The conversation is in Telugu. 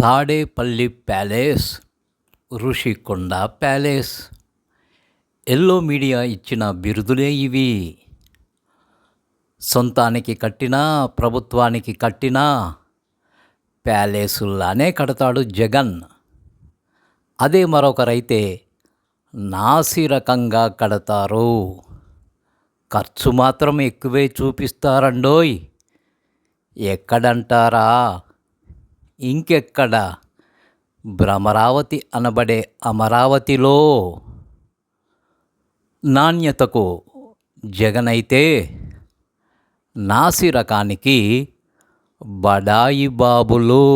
Tadepalli palace Rushikonda palace. Yellow media ఇచ్చిన బిరుదులే ఇవి. సొంతానికి కట్టినా ప్రభుత్వానికి కట్టినా ప్యాలెసుల్లానే కడతాడు జగన్. అదే మరొకరైతే నాసి రకంగా కడతారు. ఖర్చు మాత్రం ఎక్కువే చూపిస్తారండోయ్. ఎక్కడంటారా? ఇంకెక్కడ? భ్రమరావతి అనబడే అమరావతిలో నాణ్యతకు జగనైతే నాసిరకానికి బడాయి బాబులు